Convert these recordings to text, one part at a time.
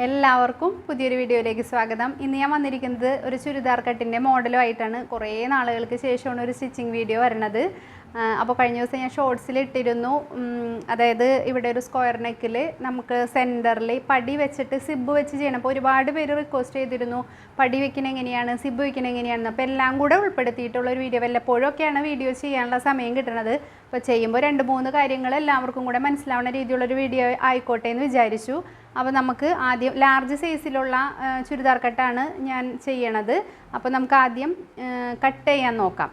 എല്ലാവർക്കും പുതിയൊരു വീഡിയോയിലേക്ക് സ്വാഗതം. ഇന്ന് ഞാൻ വന്നിരിക്കുന്നത് ഒരു ചുരിദാർ കട്ടിന്റെ മോഡലുമായിട്ടാണ്. കുറേ നാളുകൾക്ക് ശേഷമാണ് ഒരു സ്റ്റിച്ചിങ് വീഡിയോ വരണത്. അപ്പോൾ കഴിഞ്ഞ ദിവസം ഞാൻ ഷോർട്സിൽ ഇട്ടിരുന്നു. അതായത് ഇവിടെ ഒരു സ്ക്വയർ നെക്കിൽ നമുക്ക് സെന്ററിൽ പടി വെച്ചിട്ട് സിബ് വെച്ച് ചെയ്യണം. അപ്പോൾ ഒരുപാട് പേര് റിക്വസ്റ്റ് ചെയ്തിരുന്നു പടി വെക്കുന്ന എങ്ങനെയാണ്? സിബ് വെക്കുന്ന എങ്ങനെയാണ് അപ്പോൾ എല്ലാം കൂടെ ഉൾപ്പെടുത്തിയിട്ടുള്ള ഒരു വീഡിയോ വല്ലപ്പോഴൊക്കെയാണ് വീഡിയോ ചെയ്യാനുള്ള സമയം കിട്ടുന്നത് അപ്പോൾ ചെയ്യുമ്പോൾ രണ്ട് മൂന്ന് കാര്യങ്ങൾ എല്ലാവർക്കും കൂടെ മനസ്സിലാവുന്ന രീതിയിലുള്ളൊരു വീഡിയോ ആയിക്കോട്ടെ എന്ന് വിചാരിച്ചു. അപ്പോൾ നമുക്ക് ആദ്യം ലാർജ് സൈസിലുള്ള ചുരിദാർ കട്ടാണ് ഞാൻ ചെയ്യണത്. അപ്പോൾ നമുക്ക് ആദ്യം കട്ട് ചെയ്യാൻ നോക്കാം.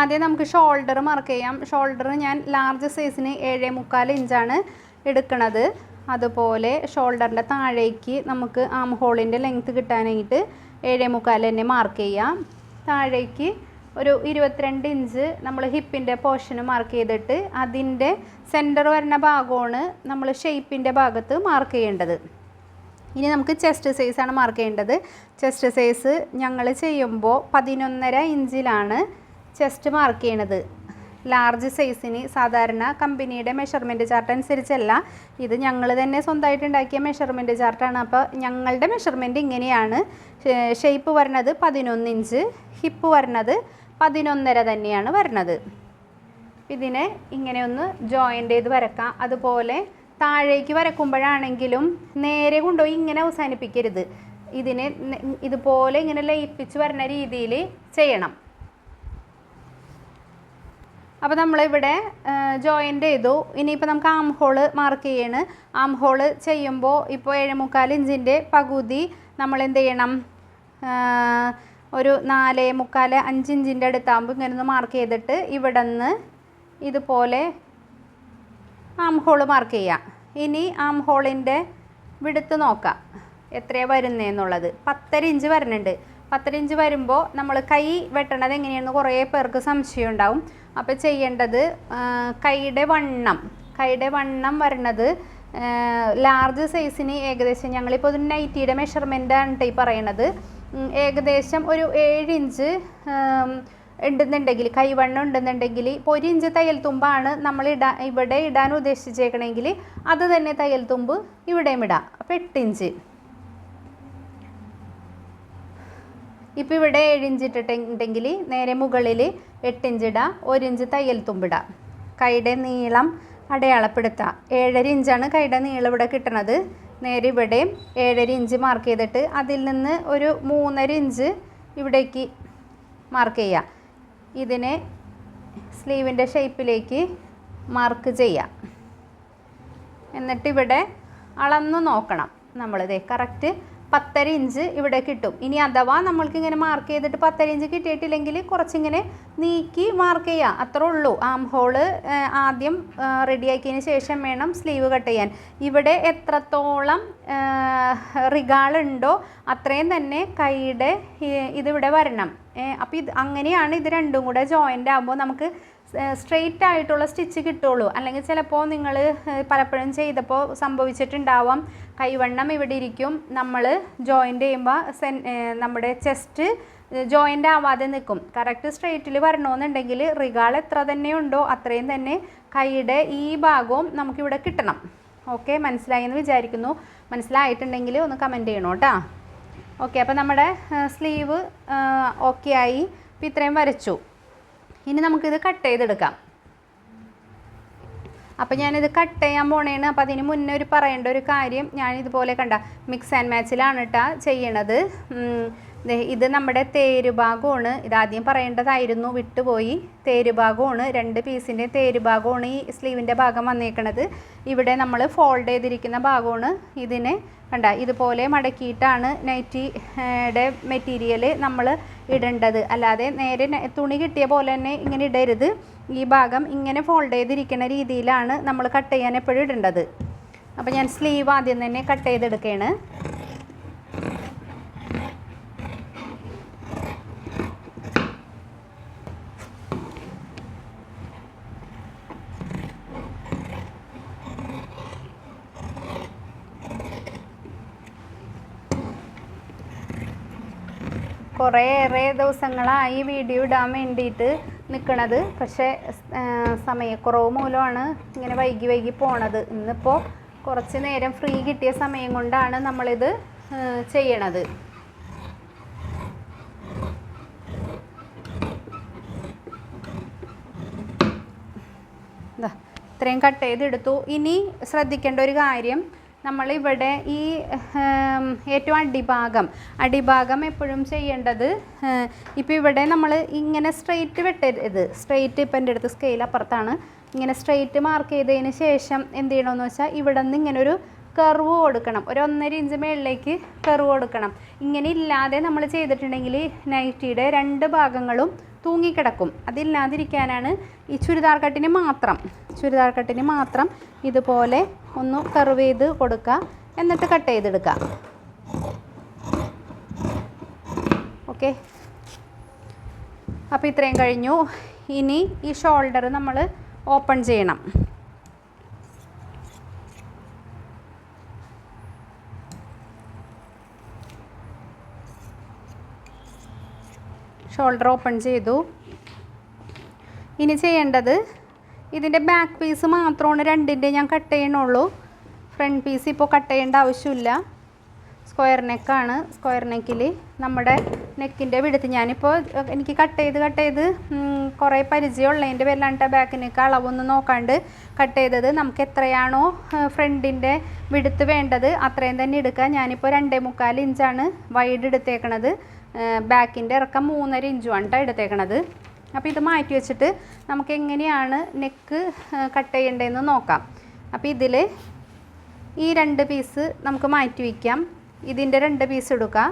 ആദ്യം നമുക്ക് ഷോൾഡർ മാർക്ക് ചെയ്യാം. ഷോൾഡർ ഞാൻ ലാർജ് സൈസിന് ഏഴേ മുക്കാൽ ഇഞ്ചാണ് എടുക്കണത്. അതുപോലെ ഷോൾഡറിന്റെ താഴേക്ക് നമുക്ക് ആം ഹോളിന്റെ ലെങ്ത്ത് കിട്ടാനായിട്ട് ഏഴേ മുക്കാൽ തന്നെ മാർക്ക് ചെയ്യാം. താഴേക്ക് ഒരു ഇരുപത്തിരണ്ട് ഇഞ്ച് നമ്മൾ ഹിപ്പിന്റെ പോർഷന് മാർക്ക് ചെയ്തിട്ട് അതിന്റെ സെന്റർ വരുന്ന ഭാഗമാണ് നമ്മൾ ഷെയ്പ്പിന്റെ ഭാഗത്ത് മാർക്ക് ചെയ്യേണ്ടത്. ഇനി നമുക്ക് ചെസ്റ്റ് സൈസാണ് മാർക്ക് ചെയ്യേണ്ടത്. ചെസ്റ്റ് സൈസ് ഞങ്ങൾ ചെയ്യുമ്പോൾ പതിനൊന്നര ഇഞ്ചിലാണ് ചെസ്റ്റ് മാർക്ക് ചെയ്യണത്. ലാർജ് സൈസിന് സാധാരണ കമ്പനിയുടെ മെഷർമെന്റ് ചാർട്ട് അനുസരിച്ചല്ല. ഇത് ഞങ്ങൾ തന്നെ സ്വന്തമായിട്ട് ഉണ്ടാക്കിയ മെഷർമെന്റ് ചാർട്ടാണ് അപ്പോൾ ഞങ്ങളുടെ മെഷർമെന്റ് ഇങ്ങനെയാണ്. ഷേപ്പ് വരുന്നത് പതിനൊന്ന് ഇഞ്ച് ഹിപ്പ് വരുന്നത് പതിനൊന്നര തന്നെയാണ് വരുന്നത്. ഇതിനെ ഇങ്ങനെ ഒന്ന് ജോയിന്റ് ചെയ്ത് വരക്കാം. അതുപോലെ താഴേക്ക് വരക്കുമ്പോഴാണെങ്കിലും നേരെ കൊണ്ടുപോയി ഇങ്ങനെ അവസാനിപ്പിക്കരുത്. ഇതിനെ ഇതുപോലെ ഇങ്ങനെ ലയിപ്പിച്ച് വരുന്ന രീതിയിൽ ചെയ്യണം. അപ്പോൾ നമ്മളിവിടെ ജോയിന്റ് ചെയ്തു. ഇനിയിപ്പോൾ നമുക്ക് ആം ഹോൾ മാർക്ക് ചെയ്യണം. ആം ഹോൾ ചെയ്യുമ്പോൾ ഇപ്പോൾ ഏഴ് മുക്കാൽ ഇഞ്ചിന്റെ പകുതി നമ്മൾ എന്ത് ചെയ്യണം? ഒരു നാല് മുക്കാൽ അഞ്ചിഞ്ചിന്റെ അടുത്താകുമ്പോൾ ഇങ്ങനെ ഒന്ന് മാർക്ക് ചെയ്തിട്ട് ഇവിടെ നിന്ന് ഇതുപോലെ ആം ഹോൾ മാർക്ക് ചെയ്യാം. ഇനി ആം ഹോളിന്റെ വിടുത്ത് നോക്കാം. എത്രയാണ് വരുന്നതെന്നുള്ളത് പത്തര ഇഞ്ച് വരുന്നുണ്ട്. പത്തര ഇഞ്ച് വരുമ്പോൾ നമ്മൾ കൈ വെട്ടണത് എങ്ങനെയാണെന്ന് കുറേ പേർക്ക് സംശയം ഉണ്ടാവും. അപ്പോൾ ചെയ്യേണ്ടത് കൈയുടെ വണ്ണം. കൈയുടെ വണ്ണം വരണത് ലാർജ് സൈസിന് ഏകദേശം ഞങ്ങളിപ്പോൾ ഒരു നൈറ്റിയുടെ മെഷർമെന്റ് ആണ് ഈ പറയണത്. ഏകദേശം ഒരു ഏഴ് ഇഞ്ച് ഉണ്ടെന്നുണ്ടെങ്കിൽ കൈവണ്ണം ഉണ്ടെന്നുണ്ടെങ്കിൽ ഇപ്പോൾ ഒരു ഇഞ്ച് തയ്യൽ തുമ്പാണ് നമ്മൾ ഇടാ ഇവിടെ ഇടാൻ ഉദ്ദേശിച്ചേക്കണമെങ്കിൽ അത് തന്നെ തയ്യൽ തുമ്പ് ഇവിടെയും ഇടാം. അപ്പോൾ എട്ടിഞ്ച് ഇപ്പോൾ ഇവിടെ ഏഴിഞ്ച് ഇട്ടിട്ടുണ്ടെങ്കിൽ നേരെ മുകളിൽ എട്ടിഞ്ച് ഇടാം ഒരിഞ്ച് തയ്യൽ തുമ്പിടാം കൈയുടെ നീളം അടയാളപ്പെടുത്താം. ഏഴര ഇഞ്ചാണ് കൈയുടെ നീളം ഇവിടെ കിട്ടണത്. നേരെ ഇവിടെ ഏഴര ഇഞ്ച് മാർക്ക് ചെയ്തിട്ട് അതിൽ നിന്ന് ഒരു മൂന്നര ഇഞ്ച് ഇവിടേക്ക് മാർക്ക് ചെയ്യാം. ഇതിനെ സ്ലീവിന്റെ ഷേപ്പിലേക്ക് മാർക്ക് ചെയ്യാം. എന്നിട്ട് ഇവിടെ അളന്ന് നോക്കണം. നമ്മളിതേ കറക്റ്റ് പത്തര ഇഞ്ച് ഇവിടെ കിട്ടും. ഇനി അഥവാ നമ്മൾക്ക് ഇങ്ങനെ മാർക്ക് ചെയ്തിട്ട് പത്തര ഇഞ്ച് കിട്ടിയിട്ടില്ലെങ്കിൽ കുറച്ചിങ്ങനെ നീക്കി മാർക്ക് ചെയ്യാം. അത്രേ ഉള്ളൂ. ആം ഹോൾ ആദ്യം റെഡിയാക്കിയതിന് ശേഷം വേണം സ്ലീവ് കട്ട് ചെയ്യാൻ. ഇവിടെ എത്രത്തോളം റിഗാളുണ്ടോ അത്രയും തന്നെ കൈയുടെ ഇതിവിടെ വരണം. അപ്പോൾ ഇത് അങ്ങനെയാണ് ഇത് രണ്ടും കൂടെ ജോയിന്റ് ആകുമ്പോൾ നമുക്ക് സ്ട്രെയിറ്റ് ആയിട്ടുള്ള സ്റ്റിച്ച് കിട്ടുള്ളൂ. അല്ലെങ്കിൽ ചിലപ്പോൾ നിങ്ങൾ പലപ്പോഴും ചെയ്തപ്പോൾ സംഭവിച്ചിട്ടുണ്ടാവാം. കൈവണ്ണം ഇവിടെ ഇരിക്കും. നമ്മൾ ജോയിന്റ് ചെയ്യുമ്പോൾ സെൻ നമ്മുടെ ചെസ്റ്റ് ജോയിന്റ് ആവാതെ നിൽക്കും. കറക്റ്റ് സ്ട്രെയിറ്റിൽ വരണമെന്നുണ്ടെങ്കിൽ റിഗാൾ എത്ര തന്നെ ഉണ്ടോ അത്രയും തന്നെ കൈയുടെ ഈ ഭാഗവും നമുക്കിവിടെ കിട്ടണം. ഓക്കെ മനസ്സിലായി എന്ന് വിചാരിക്കുന്നു. മനസ്സിലായിട്ടുണ്ടെങ്കിൽ ഒന്ന് കമന്റ് ചെയ്യണം കേട്ടോ. ഓക്കെ അപ്പോൾ നമ്മുടെ സ്ലീവ് ഓക്കെ ആയി. അപ്പോൾ ഇത്രയും വരച്ചു. ഇനി നമുക്കിത് കട്ട് ചെയ്തെടുക്കാം. അപ്പോൾ ഞാനിത് കട്ട് ചെയ്യാൻ പോണേണ്. അപ്പോൾ അതിന് മുന്നേ ഒരു പറയേണ്ട ഒരു കാര്യം ഞാൻ ഇതുപോലെ കണ്ട മിക്സ് ആൻഡ് മാച്ചിലാണ് കേട്ടോ ചെയ്യണത്. ഇത് നമ്മുടെ തേരുഭാഗമാണ്. ഇതാദ്യം പറയേണ്ടതായിരുന്നു വിട്ടുപോയി. തേരുഭാഗമാണ് രണ്ട് പീസിന്റെ തേരുഭാഗമാണ് ഈ സ്ലീവിന്റെ ഭാഗം വന്നേക്കണത്. ഇവിടെ നമ്മൾ ഫോൾഡ് ചെയ്തിരിക്കുന്ന ഭാഗമാണ് ഇതിനെ. കണ്ട ഇതുപോലെ മടക്കിയിട്ടാണ് നൈറ്റിയുടെ മെറ്റീരിയൽ നമ്മൾ ഇടേണ്ടത്. അല്ലാതെ നേരെ തുണി കിട്ടിയ പോലെ തന്നെ ഇങ്ങനെ ഇടരുത്. ഈ ഭാഗം ഇങ്ങനെ ഫോൾഡ് ചെയ്തിരിക്കുന്ന രീതിയിലാണ് നമ്മൾ കട്ട് ചെയ്യാൻ എപ്പോഴും ഇടേണ്ടത്. അപ്പോൾ ഞാൻ സ്ലീവ് ആദ്യം തന്നെ കട്ട് ചെയ്തെടുക്കുകയാണ്. കുറേയേറെ ദിവസങ്ങളായി വീഡിയോ ഇടാൻ വേണ്ടിയിട്ട് നിൽക്കണത് പക്ഷേ സമയക്കുറവ് മൂലമാണ് ഇങ്ങനെ വൈകി വൈകി പോണത്. ഇന്നിപ്പോൾ കുറച്ച് നേരം ഫ്രീ കിട്ടിയ സമയം കൊണ്ടാണ് നമ്മളിത് ചെയ്യണത്. ഇത്രയും കട്ട് ചെയ്തെടുത്തു. ഇനി ശ്രദ്ധിക്കേണ്ട ഒരു കാര്യം നമ്മളിവിടെ ഈ ഏറ്റവും അടിഭാഗം അടിഭാഗം എപ്പോഴും ചെയ്യേണ്ടത് ഇപ്പോൾ ഇവിടെ നമ്മൾ ഇങ്ങനെ സ്ട്രെയിറ്റ് വെട്ടരുത്. സ്ട്രെയിറ്റ് ഇപ്പം എന്റെ അടുത്ത് സ്കെയിൽ അപ്പുറത്താണ്. ഇങ്ങനെ സ്ട്രെയിറ്റ് മാർക്ക് ചെയ്തതിന് ശേഷം എന്ത് ചെയ്യണമെന്ന് വെച്ചാൽ ഇവിടെ നിന്ന് ഇങ്ങനെ ഒരു കർവ് കൊടുക്കണം. ഒരു ഒന്നര ഇഞ്ച് മേളിലേക്ക് കർവ് കൊടുക്കണം. ഇങ്ങനെ ഇല്ലാതെ നമ്മൾ ചെയ്തിട്ടുണ്ടെങ്കിൽ നൈറ്റിയുടെ രണ്ട് ഭാഗങ്ങളും തൂങ്ങിക്കിടക്കും. അതില്ലാതിരിക്കാനാണ് ഈ ചുരിദാർ കട്ടിന് മാത്രം. ചുരിദാർ കട്ടിന് മാത്രം ഇതുപോലെ ഒന്ന് കർവ് ചെയ്ത് കൊടുക്കുക. എന്നിട്ട് കട്ട് ചെയ്തെടുക്കുക. ഓക്കെ. അപ്പോൾ ഇത്രയും കഴിഞ്ഞു. ഇനി ഈ ഷോൾഡർ നമ്മൾ ഓപ്പൺ ചെയ്യണം. ഷോൾഡർ ഓപ്പൺ ചെയ്തു. ഇനി ചെയ്യേണ്ടത് ഇതിന്റെ ബാക്ക് പീസ് മാത്രമാണ് രണ്ടിന്റെ ഞാൻ കട്ട് ചെയ്യണുള്ളൂ ഫ്രണ്ട് പീസ് ഇപ്പോൾ കട്ട് ചെയ്യേണ്ട ആവശ്യമില്ല. സ്ക്വയർ നെക്കാണ് സ്ക്വയർ നെക്കിൽ നമ്മുടെ നെക്കിന്റെ വിടുത്ത് ഞാനിപ്പോൾ എനിക്ക് കട്ട് ചെയ്ത് കട്ട് ചെയ്ത് കുറേ പരിചയമുള്ളതിന്റെ പേരിലാണ് ബാക്ക് നെക്ക് അളവൊന്നും നോക്കാണ്ട് കട്ട് ചെയ്തത്. നമുക്ക് എത്രയാണോ ഫ്രണ്ടിന്റെ വിടുത്ത് വേണ്ടത് അത്രയും തന്നെ എടുക്കുക ഞാനിപ്പോൾ രണ്ടേ മുക്കാൽ ഇഞ്ചാണ് വൈഡ് എടുത്തേക്കണത്. ബാക്കിന്റെ ഇറക്കം മൂന്നര ഇഞ്ചുമാണ് കേട്ടോ എടുത്തേക്കണത്. അപ്പോൾ ഇത് മാറ്റി വെച്ചിട്ട് നമുക്ക് എങ്ങനെയാണ് നെക്ക് കട്ട് ചെയ്യേണ്ടതെന്ന് നോക്കാം. അപ്പോൾ ഇതിൽ ഈ രണ്ട് പീസ് നമുക്ക് മാറ്റി വയ്ക്കാം ഇതിന്റെ രണ്ട് പീസ് എടുക്കാം.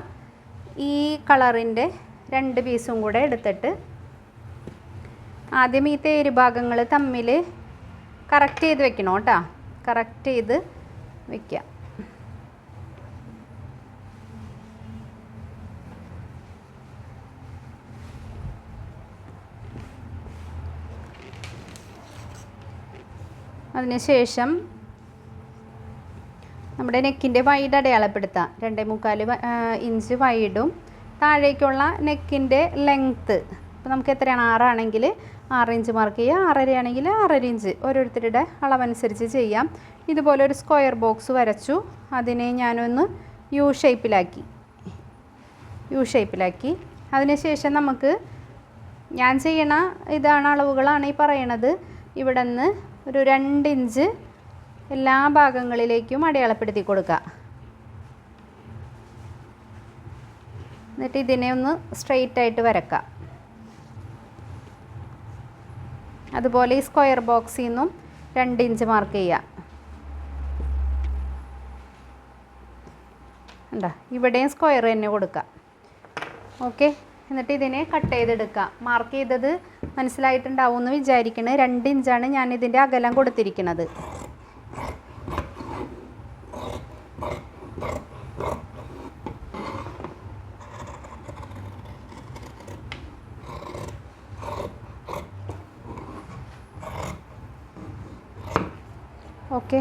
ഈ കളറിന്റെ രണ്ട് പീസും കൂടെ എടുത്തിട്ട് ആദ്യം ഈ തേര് ഭാഗങ്ങൾ തമ്മിൽ കറക്റ്റ് ചെയ്ത് വെക്കണം കേട്ടോ കറക്റ്റ് ചെയ്ത് വെക്കുക അതിനുശേഷം നമ്മുടെ നെക്കിന്റെ വൈഡ് അടയാളപ്പെടുത്താം. രണ്ടേ മുക്കാൽ ഇഞ്ച് വൈഡും താഴേക്കുള്ള നെക്കിന്റെ ലെങ്ത്ത് ഇപ്പോൾ നമുക്ക് എത്രയാണ്? ആറാണെങ്കിൽ ആറ് ഇഞ്ച് മാർക്ക് ചെയ്യുക ആറര ആണെങ്കിൽ ആറര ഇഞ്ച് ഓരോരുത്തരുടെ അളവനുസരിച്ച് ചെയ്യാം. ഇതുപോലെ ഒരു സ്ക്വയർ ബോക്സ് വരച്ചു. അതിനെ ഞാനൊന്ന് യു ഷേപ്പിലാക്കി യു ഷേപ്പിലാക്കി അതിനുശേഷം നമുക്ക് ഞാൻ ചെയ്യണ ഇതാണ് അളവുകളാണ് ഈ പറയണത്. ഇവിടെ നിന്ന് ഒരു രണ്ട് ഇഞ്ച് എല്ലാ ഭാഗങ്ങളിലേക്കും അടയാളപ്പെടുത്തി കൊടുക്കുക. എന്നിട്ട് ഇതിനെ ഒന്ന് സ്ട്രെയിറ്റ് ആയിട്ട് വരക്കാം അതുപോലെ ഈ സ്ക്വയർ ബോക്സിൽ നിന്നും രണ്ട് ഇഞ്ച് മാർക്ക് ചെയ്യാം ഉണ്ടോ ഇവിടെയും സ്ക്വയർ തന്നെ കൊടുക്കാം ഓക്കെ എന്നിട്ട് ഇതിനെ കട്ട് ചെയ്തെടുക്കുക. മാർക്ക് ചെയ്തത് മനസ്സിലായിട്ടുണ്ടാവും എന്ന് വിചാരിക്കണേ. രണ്ട് ഇഞ്ചാണ് ഞാൻ ഇതിന്റെ അകലം കൊടുത്തിരിക്കുന്നത് ഓക്കെ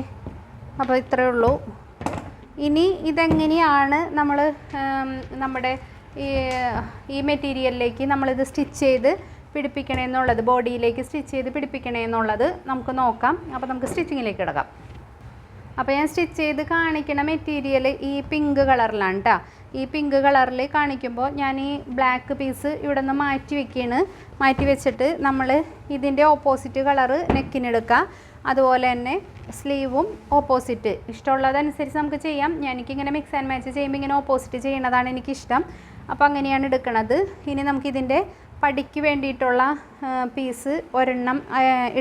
അപ്പോൾ ഇത്രയേ ഉള്ളൂ. ഇനി ഇതെങ്ങനെയാണ് നമ്മൾ നമ്മുടെ ഈ ഈ മെറ്റീരിയലിലേക്ക് നമ്മളിത് സ്റ്റിച്ച് ചെയ്ത് പിടിപ്പിക്കണേ എന്നുള്ളത് ബോഡിയിലേക്ക് സ്റ്റിച്ച് ചെയ്ത് പിടിപ്പിക്കണേ എന്നുള്ളത് നമുക്ക് നോക്കാം. അപ്പോൾ നമുക്ക് സ്റ്റിച്ചിങ്ങിലേക്ക് കിടക്കാം. അപ്പോൾ ഞാൻ സ്റ്റിച്ച് ചെയ്ത് കാണിക്കുന്ന മെറ്റീരിയൽ ഈ പിങ്ക് കളറിലാണ് കേട്ടോ ഈ പിങ്ക് കളറിൽ കാണിക്കുമ്പോൾ ഞാൻ ഈ ബ്ലാക്ക് പീസ് ഇവിടെ നിന്ന് മാറ്റി വെക്കുകയാണ് മാറ്റി വെച്ചിട്ട് നമ്മൾ ഇതിന്റെ ഓപ്പോസിറ്റ് കളറ് നെക്കിനെടുക്കുക അതുപോലെ തന്നെ സ്ലീവും ഓപ്പോസിറ്റ്. ഇഷ്ടമുള്ളതനുസരിച്ച് നമുക്ക് ചെയ്യാം. എനിക്കിങ്ങനെ മിക്സ് ആൻഡ് മാച്ച് ചെയ്യുമ്പോൾ ഇങ്ങനെ ഓപ്പോസിറ്റ് ചെയ്യുന്നതാണ് എനിക്കിഷ്ടം. അപ്പോൾ അങ്ങനെയാണ് എടുക്കുന്നത് ഇനി നമുക്കിതിന്റെ പടിക്ക് വേണ്ടിയിട്ടുള്ള പീസ് ഒരെണ്ണം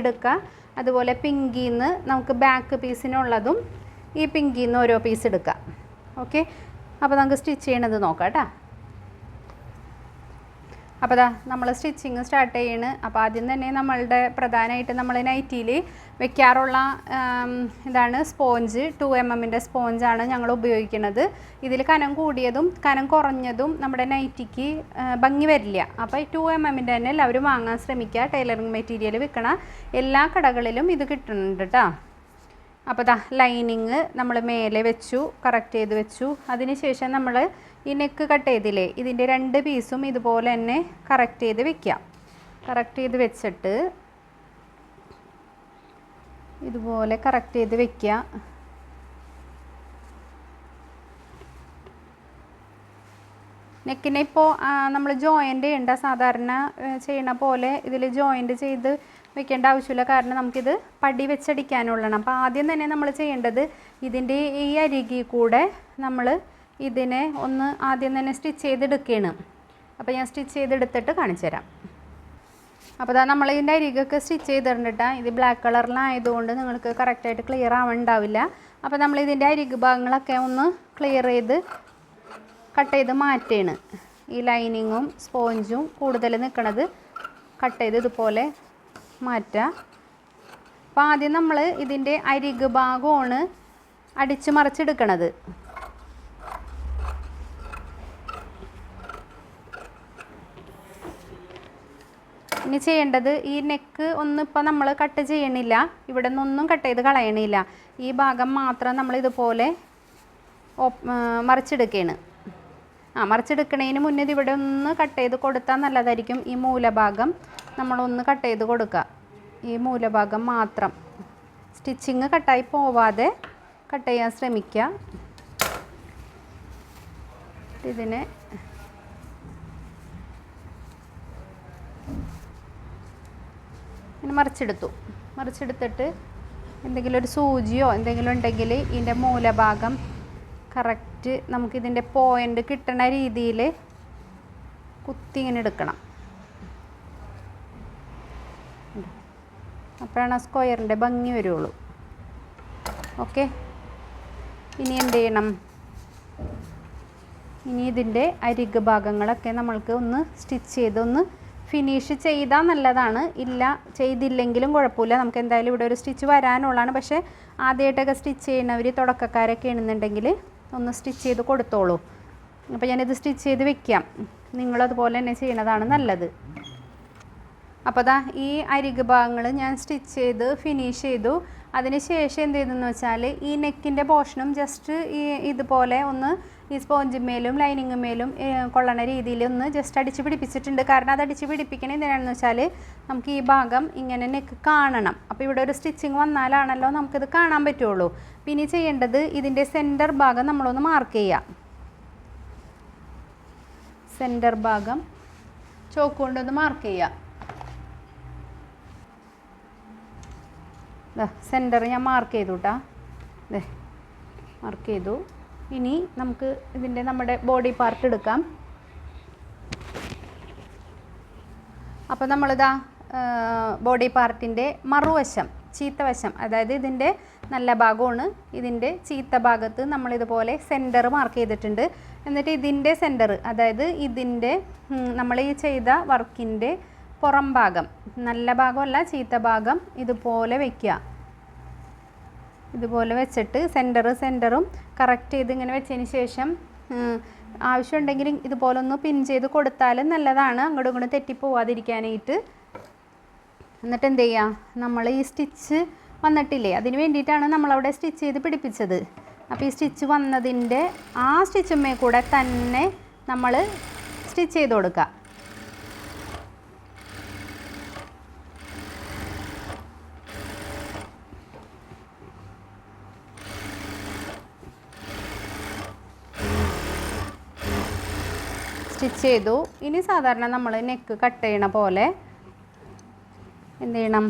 എടുക്കുക അതുപോലെ പിങ്കിന്ന് നമുക്ക് ബാക്ക് പീസിനുള്ളതും ഈ പിങ്കിന്ന് ഓരോ പീസ് എടുക്കാം. ഓക്കെ അപ്പോൾ നമുക്ക് സ്റ്റിച്ച് ചെയ്യണത് നോക്കാം കേട്ടോ അപ്പോൾ ദാ നമ്മൾ സ്റ്റിച്ചിങ് സ്റ്റാർട്ട് ചെയ്യണ്. അപ്പോൾ ആദ്യം തന്നെ നമ്മളുടെ പ്രധാനമായിട്ട് നമ്മൾ നൈറ്റിയിൽ വെക്കാറുള്ള ഇതാണ് സ്പോഞ്ച് ടു എം എമ്മിന്റെ സ്പോഞ്ചാണ് ഞങ്ങൾ ഉപയോഗിക്കുന്നത് ഇതിൽ കനം കൂടിയതും കനം കുറഞ്ഞതും നമ്മുടെ നൈറ്റിക്ക് ഭംഗി വരില്ല. അപ്പോൾ ടു എം എമ്മിന്റെ തന്നെ എല്ലാവരും വാങ്ങാൻ ശ്രമിക്കുക ടൈലറിങ് മെറ്റീരിയൽ വിൽക്കണ എല്ലാ കടകളിലും ഇത് കിട്ടുന്നുണ്ട് കേട്ടോ അപ്പോൾ ദാ ലൈനിങ് നമ്മൾ മേലെ വെച്ചു കറക്റ്റ് ചെയ്ത് വെച്ചു. അതിനുശേഷം നമ്മൾ ഈ നെക്ക് കട്ട് ചെയ്തില്ലേ? ഇതിന്റെ രണ്ട് പീസും ഇതുപോലെ തന്നെ കറക്റ്റ് ചെയ്ത് വെക്കാം. കറക്റ്റ് ചെയ്ത് വെച്ചിട്ട് ഇതുപോലെ കറക്റ്റ് ചെയ്ത് വെക്കുക. നെക്കിനെ ഇപ്പോൾ നമ്മൾ ജോയിന്റ് ചെയ്യേണ്ട സാധാരണ ചെയ്യണ പോലെ ഇതിൽ ജോയിന്റ് ചെയ്ത് വെക്കേണ്ട ആവശ്യമില്ല. കാരണം നമുക്കിത് പടി വെച്ചടിക്കാനുള്ളതാണ്. അപ്പോൾ ആദ്യം തന്നെ നമ്മൾ ചെയ്യേണ്ടത് ഇതിന്റെ ഈ അരികിൽ കൂടെ നമ്മൾ ഇതിനെ ഒന്ന് ആദ്യം തന്നെ സ്റ്റിച്ച് ചെയ്തെടുക്കുകയാണ്. അപ്പോൾ ഞാൻ സ്റ്റിച്ച് ചെയ്തെടുത്തിട്ട് കാണിച്ചു തരാം. അപ്പോൾ ഇതാ നമ്മൾ ഇതിന്റെ അരികൊക്കെ സ്റ്റിച്ച് ചെയ്തിട്ടുണ്ട് ഇത് ബ്ലാക്ക് കളറിലായതുകൊണ്ട് നിങ്ങൾക്ക് കറക്റ്റായിട്ട് ക്ലിയർ ആവുന്നുണ്ടാവില്ല അപ്പോൾ നമ്മൾ ഇതിന്റെ അരിക് ഭാഗങ്ങളൊക്കെ ഒന്ന് ക്ലിയർ ചെയ്ത് കട്ട് ചെയ്ത് മാറ്റുകയാണ് ഈ ലൈനിങ്ങും സ്പോഞ്ചും കൂടുതൽ നിൽക്കണത് കട്ട് ചെയ്ത് ഇതുപോലെ മാറ്റുക അപ്പോൾ ആദ്യം നമ്മൾ ഇതിന്റെ അരിക് ഭാഗമാണ് അടിച്ചു മറിച്ചെടുക്കണത്. ഇനി ചെയ്യേണ്ടത് ഈ നെക്ക് ഒന്നും ഇപ്പോൾ നമ്മൾ കട്ട് ചെയ്യണില്ല. ഇവിടെ നിന്നൊന്നും കട്ട് ചെയ്ത് കളയണില്ല. ഈ ഭാഗം മാത്രം നമ്മൾ ഇതുപോലെ മറിച്ചെടുക്കുകയാണ് ആ മറിച്ചെടുക്കണതിന് മുന്നേ ഇവിടെ ഒന്ന് കട്ട് ചെയ്ത് കൊടുത്താൽ നല്ലതായിരിക്കും. ഈ മൂലഭാഗം നമ്മളൊന്ന് കട്ട് ചെയ്ത് കൊടുക്കുക ഈ മൂലഭാഗം മാത്രം. സ്റ്റിച്ചിങ് കട്ടായി പോവാതെ കട്ട് ചെയ്യാൻ ശ്രമിക്കുക ഇതിനെ ഇങ്ങനെ മറിച്ചെടുത്തു. മറിച്ചെടുത്തിട്ട് എന്തെങ്കിലും ഒരു സൂചിയോ എന്തെങ്കിലും ഉണ്ടെങ്കിൽ ഇതിന്റെ മൂലഭാഗം കറക്റ്റ് നമുക്കിതിന്റെ പോയിന്റ് കിട്ടണ രീതിയിൽ കുത്തി ഇങ്ങനെ എടുക്കണം. അപ്പോഴാണ് ആ സ്ക്വയറിന്റെ ഭംഗി വരുള്ളൂ. ഓക്കെ? ഇനി എന്ത് ചെയ്യണം? ഇനി ഇതിന്റെ അരിക് ഭാഗങ്ങളൊക്കെ നമ്മൾക്ക് ഒന്ന് സ്റ്റിച്ച് ചെയ്ത് ഒന്ന് ഫിനിഷ് ചെയ്താൽ നല്ലതാണ്. ഇല്ല ചെയ്തില്ലെങ്കിലും കുഴപ്പമില്ല. നമുക്ക് എന്തായാലും ഇവിടെ ഒരു സ്റ്റിച്ച് വരാനുള്ളതാണ്. പക്ഷേ ആദ്യമായിട്ടൊക്കെ സ്റ്റിച്ച് ചെയ്യുന്നവർ തുടക്കക്കാരൊക്കെ ആണെന്നുണ്ടെങ്കിൽ ഒന്ന് സ്റ്റിച്ച് ചെയ്ത് കൊടുത്തോളൂ. അപ്പോൾ ഞാനിത് സ്റ്റിച്ച് ചെയ്ത് വെക്കാം. നിങ്ങളതുപോലെ തന്നെ ചെയ്യുന്നതാണ് നല്ലത്. അപ്പോൾ ദാ ഈ അരിക് ഭാഗങ്ങൾ ഞാൻ സ്റ്റിച്ച് ചെയ്ത് ഫിനിഷ് ചെയ്തു. അതിന് ശേഷം എന്ത് ചെയ്തെന്ന് വെച്ചാൽ ഈ നെക്കിന്റെ പോർഷനും ജസ്റ്റ് ഈ ഇതുപോലെ ഒന്ന് ഈ സ്പോഞ്ച് മേലും ലൈനിങ് മേലും ഏഹ്, കൊള്ളണ രീതിയിൽ ഒന്ന് ജസ്റ്റ് അടിച്ച് പിടിപ്പിച്ചിട്ടുണ്ട്. കാരണം അത് അടിച്ച് പിടിപ്പിക്കണ എന്തിനാണെന്ന് വെച്ചാൽ നമുക്ക് ഈ ഭാഗം ഇങ്ങനെ നെക്ക് കാണണം. അപ്പോൾ ഇവിടെ ഒരു സ്റ്റിച്ചിങ് വന്നാലാണല്ലോ നമുക്കിത് കാണാൻ പറ്റുള്ളൂ. പിന്നെ ചെയ്യേണ്ടത് ഇതിന്റെ സെന്റർ ഭാഗം നമ്മളൊന്ന് മാർക്ക് ചെയ്യാം. സെന്റർ ഭാഗം ചോക്ക് കൊണ്ടൊന്ന് മാർക്ക് ചെയ്യാം. സെന്റർ ഞാൻ മാർക്ക് ചെയ്തു കേട്ടാ മാർക്ക് ചെയ്തു. ഇനി നമുക്ക് ഇതിന്റെ നമ്മുടെ ബോഡി പാർട്ട് എടുക്കാം. അപ്പോൾ നമ്മളിതാ ബോഡി പാർട്ടിന്റെ മറുവശം ചീത്തവശം അതായത് ഇതിന്റെ നല്ല ഭാഗമാണ്. ഇതിന്റെ ചീത്ത ഭാഗത്ത് നമ്മളിതുപോലെ സെന്റർ മാർക്ക് ചെയ്തിട്ടുണ്ട്. എന്നിട്ട് ഇതിന്റെ സെന്റർ അതായത് ഇതിന്റെ നമ്മൾ ഈ ചെയ്ത വർക്കിന്റെ പുറം ഭാഗം നല്ല ഭാഗമല്ല ചീത്ത ഭാഗം ഇതുപോലെ വയ്ക്കുക. ഇതുപോലെ വെച്ചിട്ട് സെന്റർ സെന്ററും കറക്റ്റ് ചെയ്ത് ഇങ്ങനെ വെച്ചതിന് ശേഷം ആവശ്യമുണ്ടെങ്കിൽ ഇതുപോലെ ഒന്ന് പിൻ ചെയ്ത് കൊടുത്താലും നല്ലതാണ്. അങ്ങോട്ടും ഇങ്ങോട്ടും തെറ്റിപ്പോവാതിരിക്കാനായിട്ട്. എന്നിട്ട് എന്ത് ചെയ്യുക നമ്മൾ ഈ സ്റ്റിച്ച് വന്നിട്ടില്ലേ? അതിന് വേണ്ടിയിട്ടാണ് നമ്മളവിടെ സ്റ്റിച്ച് ചെയ്ത് പിടിപ്പിച്ചത്. അപ്പോൾ ഈ സ്റ്റിച്ച് വന്നതിന്റെ ആ സ്റ്റിച്ചുമ്മേ കൂടെ തന്നെ നമ്മൾ സ്റ്റിച്ച് ചെയ്ത് കൊടുക്കുക. സ്റ്റിച്ച് ചെയ്തു. ഇനി സാധാരണ നമ്മൾ നെക്ക് കട്ട് ചെയ്യണ പോലെ എന്ത് ചെയ്യണം?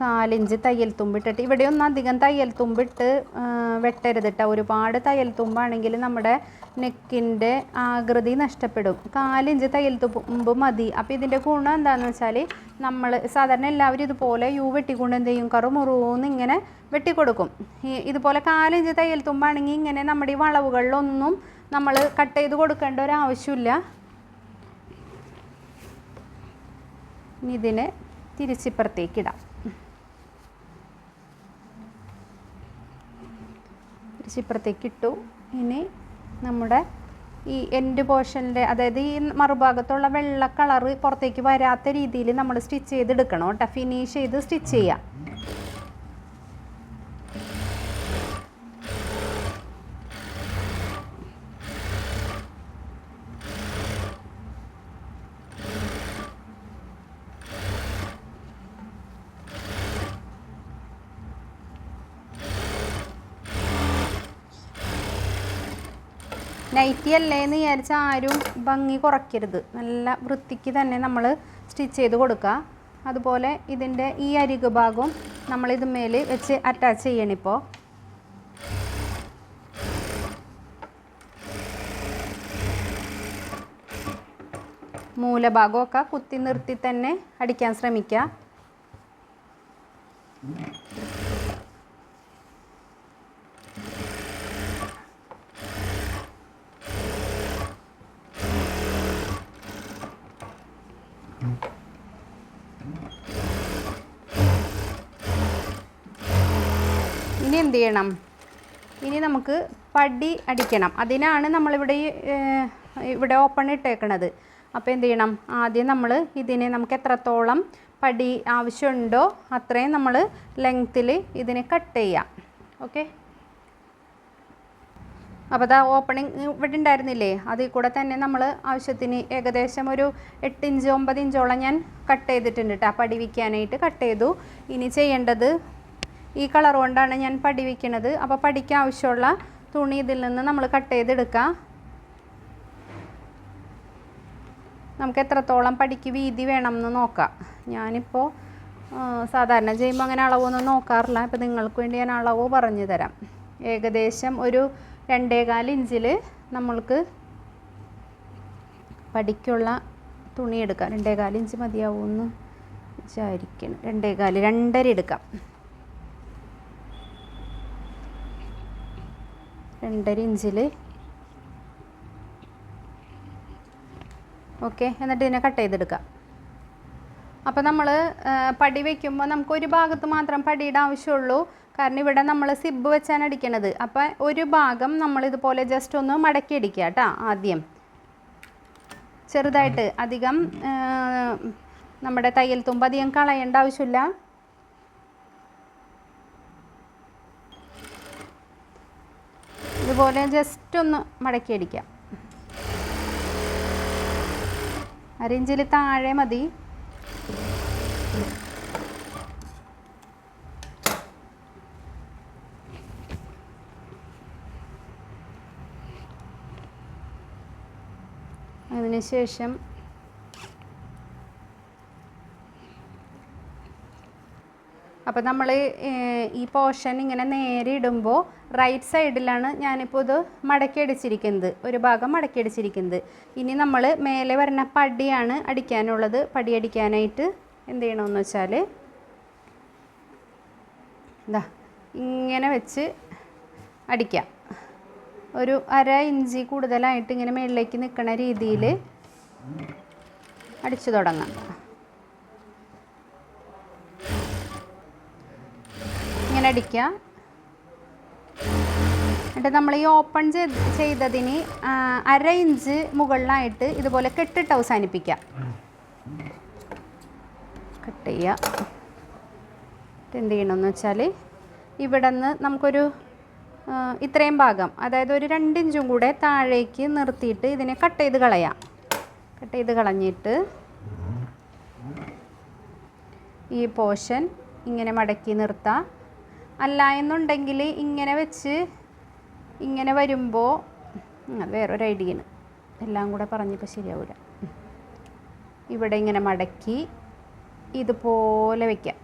കാലിഞ്ച് തയ്യൽ തുമ്പിട്ടിട്ട് ഇവിടെ ഒന്നും അധികം തയ്യൽ തുമ്പിട്ട് വെട്ടരുതിട്ട ഒരുപാട് തയ്യൽ തുമ്പാണെങ്കിൽ നമ്മുടെ നെക്കിന്റെ ആകൃതി നഷ്ടപ്പെടും. കാലിഞ്ച് തയ്യൽ തുമ്പ് മതി. അപ്പോൾ ഇതിന്റെ ഗുണം എന്താണെന്ന് വെച്ചാൽ നമ്മൾ സാധാരണ എല്ലാവരും ഇതുപോലെ യു വെട്ടിക്കൊണ്ട് എന്ത് ചെയ്യും? കറു മുറുന്ന് ഇങ്ങനെ വെട്ടിക്കൊടുക്കും. ഇതുപോലെ കാലിഞ്ച് തയ്യൽ തുമ്പാണെങ്കിൽ ഇങ്ങനെ നമ്മുടെ ഈ വളവുകളിലൊന്നും നമ്മൾ കട്ട് ചെയ്ത് കൊടുക്കേണ്ട ഒരു ആവശ്യമില്ല. ഇനി ഇതിനെ തിരിച്ചിപ്പുറത്തേക്ക് ഇടാം. തിരിച്ചിപ്പുറത്തേക്ക് ഇട്ടു. ഇനി നമ്മുടെ ഈ എൻഡ് പോർഷനിലെ അതായത് ഈ മറുഭാഗത്തുള്ള വെള്ള കളറ് പുറത്തേക്ക് വരാത്ത രീതിയിൽ നമ്മൾ സ്റ്റിച്ച് ചെയ്തെടുക്കണം കേട്ടോ. ഫിനിഷ് ചെയ്ത് സ്റ്റിച്ച് ചെയ്യാം. നൈറ്റി അല്ലേ എന്ന് വിചാരിച്ച ആരും ഭംഗി കുറയ്ക്കരുത്. നല്ല വൃത്തിക്ക് തന്നെ നമ്മൾ സ്റ്റിച്ച് ചെയ്ത് കൊടുക്കുക അതുപോലെ ഇതിന്റെ ഈ അരിക് ഭാഗവും നമ്മൾ ഇതുമേൽ വെച്ച് അറ്റാച്ച് ചെയ്യണിപ്പോൾ മൂലഭാഗമൊക്കെ കുത്തി നിർത്തി തന്നെ അടിക്കാൻ ശ്രമിക്കുക ഇനി എന്ത് ചെയ്യണം ഇനി നമുക്ക് പടി അടിക്കണം. അതിനാണ് നമ്മളിവിടെ ഇവിടെ ഓപ്പൺ ഇട്ടേക്കണത്. അപ്പോൾ എന്ത് ചെയ്യണം ആദ്യം നമ്മൾ ഇതിനെ നമുക്ക് എത്രത്തോളം പടി ആവശ്യമുണ്ടോ അത്രയും നമ്മൾ ലെങ്ത്തിൽ ഇതിനെ കട്ട് ചെയ്യാം. ഓക്കെ അപ്പോൾ അതാ ഓപ്പണിങ് ഇവിടെ ഉണ്ടായിരുന്നില്ലേ? അതിൽ കൂടെ തന്നെ നമ്മൾ ആവശ്യത്തിന് ഏകദേശം ഒരു എട്ട് ഇഞ്ച് ഒമ്പത് ഇഞ്ചോളം ഞാൻ കട്ട് ചെയ്തിട്ടുണ്ട് കേട്ടോ പടി വിൽക്കാനായിട്ട് കട്ട് ചെയ്തു. ഇനി ചെയ്യേണ്ടത് ഈ കളർ കൊണ്ടാണ് ഞാൻ പടി വയ്ക്കുന്നത് അപ്പോൾ പടിക്ക് ആവശ്യമുള്ള തുണി ഇതിൽ നിന്ന് നമ്മൾ കട്ട് ചെയ്തെടുക്കാം. നമുക്ക് എത്രത്തോളം പടിക്ക് വീതി വേണം എന്ന് നോക്കാം ഞാനിപ്പോൾ സാധാരണ ചെയ്യുമ്പോൾ അങ്ങനെ അളവൊന്നും നോക്കാറില്ല. അപ്പോൾ നിങ്ങൾക്ക് വേണ്ടി ഞാൻ അളവ് പറഞ്ഞു തരാം. ഏകദേശം ഒരു രണ്ടേകാൽ ഇഞ്ചിൽ നമ്മൾക്ക് പടിക്കുള്ള തുണി എടുക്കാം. രണ്ടേകാൽ ഇഞ്ച് മതിയാവുമെന്ന് വിചാരിക്കണം രണ്ടേകാൽ രണ്ടര എടുക്കാം. രണ്ടര ഇഞ്ചിൽ ഓക്കെ എന്നിട്ട് ഇതിനെ കട്ട് ചെയ്തെടുക്കാം. അപ്പോൾ നമ്മൾ പടി വയ്ക്കുമ്പോൾ നമുക്ക് ഒരു ഭാഗത്ത് മാത്രം പടിയുടെ ആവശ്യമുള്ളൂ. കാരണം ഇവിടെ നമ്മൾ സിബ് വെച്ചാണ് അടിക്കണത്. അപ്പോൾ ഒരു ഭാഗം നമ്മൾ ഇതുപോലെ ജസ്റ്റ് ഒന്ന് മടക്കി അടിക്കുക കേട്ടോ ആദ്യം. ചെറുതായിട്ട് അധികം നമ്മുടെ തയ്യൽ തുമ്പ് അധികം കളയേണ്ട ആവശ്യമില്ല. ഇതുപോലെ ജസ്റ്റ് ഒന്ന് മടക്കി അടിക്കാം. അരിഞ്ചിൽ താഴെ മതി. അതിനുശേഷം അപ്പോൾ നമ്മൾ ഈ പോർഷൻ ഇങ്ങനെ നേരെ ഇടുമ്പോൾ റൈറ്റ് സൈഡിലാണ് ഞാനിപ്പോൾ ഇത് മടക്കി അടിച്ചിരിക്കുന്നത്. ഒരു ഭാഗം മടക്കി അടിച്ചിരിക്കുന്നത്. ഇനി നമ്മൾ മേലെ വരുന്ന പടിയാണ് അടിക്കാനുള്ളത്. പടി അടിക്കാനായിട്ട് എന്ത് ചെയ്യണമെന്ന് വെച്ചാൽ ഇതാ ഇങ്ങനെ വെച്ച് അടിക്കാം. ഒരു അര ഇഞ്ചി കൂടുതലായിട്ട് ഇങ്ങനെ മേളിലേക്ക് നിൽക്കുന്ന രീതിയിൽ അടിച്ചു തുടങ്ങാം. ഇങ്ങനെ അടിക്കുക എന്നിട്ട് നമ്മൾ ഈ ഓപ്പൺ ചെയ്ത് ചെയ്തതിന് അര ഇഞ്ച് മുകളിലായിട്ട് ഇതുപോലെ കെട്ടിട്ട് അവസാനിപ്പിക്കുക കട്ട് ചെയ്യുക എന്ത് ചെയ്യണമെന്ന് വെച്ചാൽ ഇവിടെ നിന്ന് നമുക്കൊരു ഇത്രയും ഭാഗം അതായത് ഒരു രണ്ടിഞ്ചും കൂടെ താഴേക്ക് നിർത്തിയിട്ട് ഇതിനെ കട്ട് ചെയ്ത് കളയാം. കട്ട് ചെയ്ത് കളഞ്ഞിട്ട് ഈ പോർഷൻ ഇങ്ങനെ മടക്കി നിർത്താം. അല്ല എന്നുണ്ടെങ്കിൽ ഇങ്ങനെ വെച്ച് ഇങ്ങനെ വരുമ്പോൾ വേറൊരു ഐഡിയാണ് എല്ലാം കൂടെ പറഞ്ഞപ്പോൾ ശരിയാവില്ല ഇവിടെ ഇങ്ങനെ മടക്കി ഇതുപോലെ വയ്ക്കാം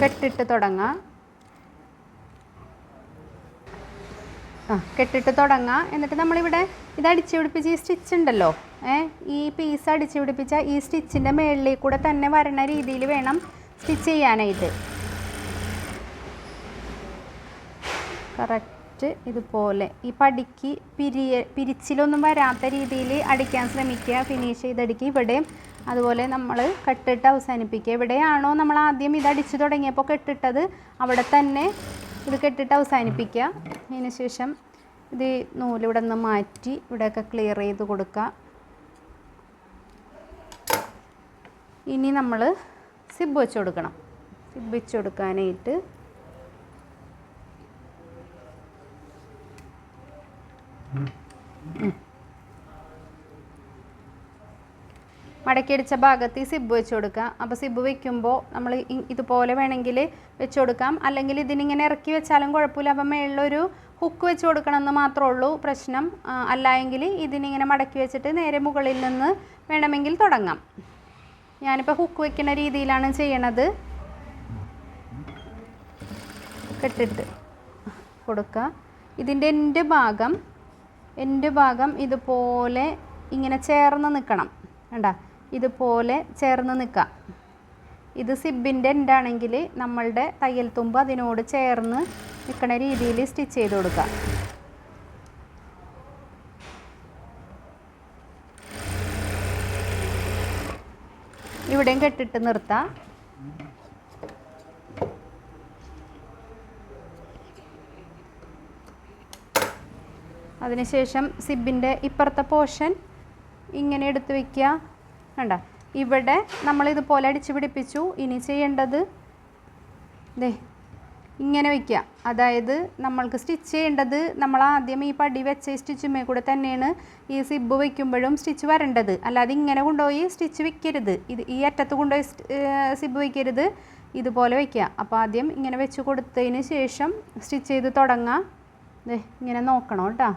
കെട്ടിട്ട് തുടങ്ങാം. ആ കെട്ടിട്ട് തുടങ്ങാം. എന്നിട്ട് നമ്മളിവിടെ ഇത് അടിച്ചു പിടിപ്പിച്ച് ഈ സ്റ്റിച്ച് ഉണ്ടല്ലോ ഏ ഈ പീസ് അടിച്ചു പിടിപ്പിച്ച ഈ സ്റ്റിച്ചിന്റെ മുകളിൽ കൂടെ തന്നെ വരണ രീതിയിൽ വേണം സ്റ്റിച്ച് ചെയ്യാനായിട്ട്. കറക്റ്റ് ഇതുപോലെ. ഈ പടിക്ക് പിരിയ പിരിച്ചിലൊന്നും വരാത്ത രീതിയിൽ അടിക്കാൻ ശ്രമിക്കുക ഫിനിഷ് ചെയ്തടിക്കുക. ഇവിടെയും അതുപോലെ നമ്മൾ കെട്ടിട്ട് അവസാനിപ്പിക്കുക. എവിടെയാണോ നമ്മൾ ആദ്യം ഇത് അടിച്ചു തുടങ്ങിയപ്പോൾ കെട്ടിട്ടത്? അവിടെ തന്നെ ഇത് കെട്ടിട്ട് അവസാനിപ്പിക്കുക. അതിന് ശേഷം ഇത് നൂലിവിടെ നിന്ന് മാറ്റി ഇവിടെയൊക്കെ ക്ലിയർ ചെയ്ത് കൊടുക്കുക. ഇനി നമ്മൾ സിബ് വെച്ച് കൊടുക്കണം. സിബ് വെച്ച് കൊടുക്കാനായിട്ട് മടക്കിയടിച്ച ഭാഗത്ത് ഈ സിബ് വെച്ച് കൊടുക്കുക അപ്പോൾ സിബ് വെക്കുമ്പോൾ നമ്മൾ ഇതുപോലെ വേണമെങ്കിൽ വെച്ച് കൊടുക്കാം അല്ലെങ്കിൽ ഇതിനിങ്ങനെ ഇറക്കി വെച്ചാലും കുഴപ്പമില്ല. അപ്പം മേളിലൊരു ഹുക്ക് വെച്ച് കൊടുക്കണമെന്ന് മാത്രമേ ഉള്ളൂ. പ്രശ്നം അല്ലായെങ്കിൽ ഇതിനിങ്ങനെ മടക്കി വെച്ചിട്ട് നേരെ മുകളിൽ നിന്ന് വേണമെങ്കിൽ തുടങ്ങാം. ഞാനിപ്പോൾ ഹുക്ക് വെക്കുന്ന രീതിയിലാണ് ചെയ്യണത്. കെട്ടിട്ട് കൊടുക്കുക. ഇതിന്റെ എന്റെ ഭാഗം എന്റെ ഭാഗം ഇതുപോലെ ഇങ്ങനെ ചേർന്ന് നിൽക്കണം. വേണ്ട ഇതുപോലെ ചേർന്ന് നിൽക്കാം ഇത് സിബിന്റെ എന്റെ ആണെങ്കിൽ നമ്മളുടെ തയ്യൽ തുമ്പ് അതിനോട് ചേർന്ന് നിൽക്കുന്ന രീതിയിൽ സ്റ്റിച്ച് ചെയ്ത് കൊടുക്കാം ഇവിടെയും കെട്ടിട്ട് നിർത്താം. അതിനുശേഷം സിബിന്റെ ഇപ്പുറത്തെ പോർഷൻ ഇങ്ങനെ എടുത്ത് വയ്ക്കുക. കണ്ട? ഇവിടെ നമ്മൾ ഇതുപോലെ അടിച്ച് പിടിപ്പിച്ചു. ഇനി ചെയ്യേണ്ടത് ദേ ഇങ്ങനെ വയ്ക്കുക അതായത് നമ്മൾക്ക് സ്റ്റിച്ച് ചെയ്യേണ്ടത് നമ്മൾ ആദ്യം ഈ പടി വെച്ച സ്റ്റിച്ചുമേ കൂടെ തന്നെയാണ് ഈ സിബ് വയ്ക്കുമ്പോഴും സ്റ്റിച്ച് വരേണ്ടത്. അല്ലാതെ ഇങ്ങനെ കൊണ്ടുപോയി സ്റ്റിച്ച് വെക്കരുത്. ഇത് ഈ അറ്റത്ത് കൊണ്ടുപോയി സിബ് വയ്ക്കരുത് ഇതുപോലെ വയ്ക്കുക അപ്പോൾ ആദ്യം ഇങ്ങനെ വെച്ച് കൊടുത്തതിന് ശേഷം സ്റ്റിച്ച് ചെയ്ത് തുടങ്ങാം. ഇങ്ങനെ നോക്കണം കേട്ടോ.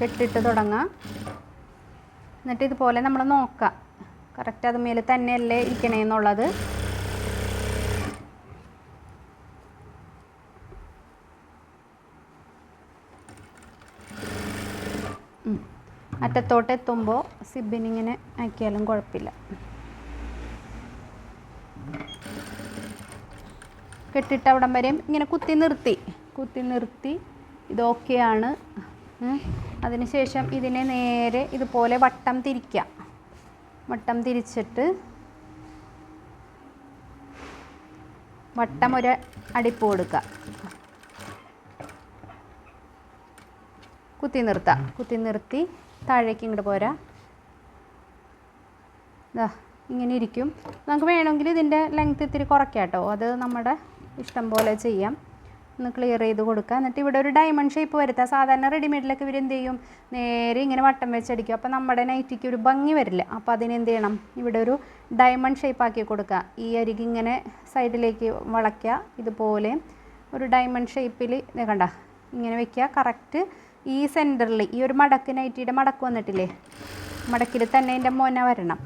കെട്ടിട്ട് തുടങ്ങാം. എന്നിട്ട് ഇതുപോലെ നമ്മൾ നോക്കാം. കറക്റ്റ് അത് മേലെ തന്നെയല്ലേ ഇരിക്കണേന്നുള്ളത്. അറ്റത്തോട്ട് എത്തുമ്പോൾ സിബിനിങ്ങനെ ആക്കിയാലും കുഴപ്പമില്ല. കെട്ടിട്ട് അവിടം വരെയും ഇങ്ങനെ കുത്തി നിർത്തി. കുത്തി നിർത്തി. ഇതൊക്കെയാണ് അതിനുശേഷം ഇതിനെ നേരെ ഇതുപോലെ വട്ടം തിരിക്കുക വട്ടം തിരിച്ചിട്ട് വട്ടം ഒരു അടിപ്പ് കൊടുക്കുക കുത്തി നിർത്താം. കുത്തി നിർത്തി താഴേക്ക് ഇങ്ങോട്ട് പോരാ. ഇങ്ങനെ ഇരിക്കും. നമുക്ക് വേണമെങ്കിൽ ഇതിന്റെ ലെങ്ത് ഇത്തിരി കുറയ്ക്കാം കേട്ടോ അത് നമ്മുടെ ഇഷ്ടം പോലെ ചെയ്യാം. ഒന്ന് ക്ലിയർ ചെയ്ത് കൊടുക്കുക. എന്നിട്ട് ഇവിടെ ഒരു ഡയമണ്ട് ഷേപ്പ് വരുത്തുക സാധാരണ റെഡിമെയ്ഡിലൊക്കെ ഇവർ എന്ത് ചെയ്യും? നേരെ ഇങ്ങനെ വട്ടം വെച്ചടിക്കും. അപ്പോൾ നമ്മുടെ നൈറ്റിക്ക് ഒരു ഭംഗി വരില്ല. അപ്പോൾ അതിനെന്ത് ചെയ്യണം? ഇവിടെ ഒരു ഡയമണ്ട് ഷേപ്പ് ആക്കി കൊടുക്കുക. ഈ അരിക്ക് ഇങ്ങനെ സൈഡിലേക്ക് വളയ്ക്കുക. ഇതുപോലെ ഒരു ഡയമണ്ട് ഷേപ്പിൽ കണ്ട? ഇങ്ങനെ വെക്കുക. കറക്റ്റ് ഈ സെന്ററിൽ ഈ ഒരു മടക്ക് നൈറ്റിയുടെ മടക്ക് വന്നിട്ടില്ലേ? മടക്കിൽ തന്നെ എന്റെ മോന വരണം.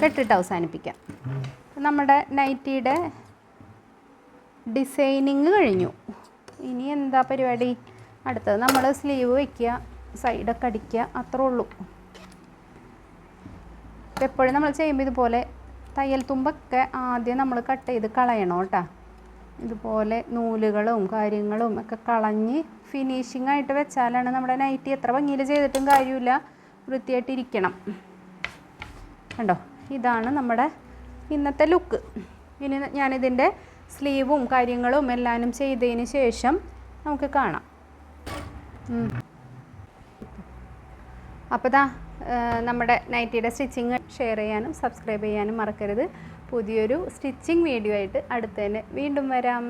കെട്ടിട്ട് അവസാനിപ്പിക്കാം. നമ്മുടെ നൈറ്റിയുടെ ഡിസൈനിങ് കഴിഞ്ഞു. ഇനി എന്താ പരിപാടി? അടുത്തത് നമ്മൾ സ്ലീവ് വയ്ക്കുക സൈഡൊക്കെ അടിക്കുക അത്രേ ഉള്ളൂ. എപ്പോഴും നമ്മൾ ചെയ്യുമ്പോൾ ഇതുപോലെ തയ്യൽ തുമ്പൊക്കെ ആദ്യം നമ്മൾ കട്ട് ചെയ്ത് കളയണം കേട്ടോ. ഇതുപോലെ നൂലുകളും കാര്യങ്ങളും ഒക്കെ കളഞ്ഞ് ഫിനിഷിംഗ് ആയിട്ട് വെച്ചാലാണ് നമ്മുടെ നൈറ്റി എത്ര ഭംഗിയിൽ ചെയ്തിട്ടും കാര്യമില്ല. വൃത്തിയായിട്ടിരിക്കണം കണ്ടോ? ഇതാണ് നമ്മുടെ ഇന്നത്തെ ലുക്ക് ഇനി ഞാനിതിന്റെ സ്ലീവും കാര്യങ്ങളും എല്ലാം ചെയ്തതിന് ശേഷം നമുക്ക് കാണാം. അപ്പോൾ ദാ നമ്മുടെ നൈറ്റിയുടെ സ്റ്റിച്ചിങ് ഷെയർ ചെയ്യാനും സബ്സ്ക്രൈബ് ചെയ്യാനും മറക്കരുത്. പുതിയൊരു സ്റ്റിച്ചിങ് വീഡിയോ ആയിട്ട് അടുത്തതിന് വീണ്ടും വരാം.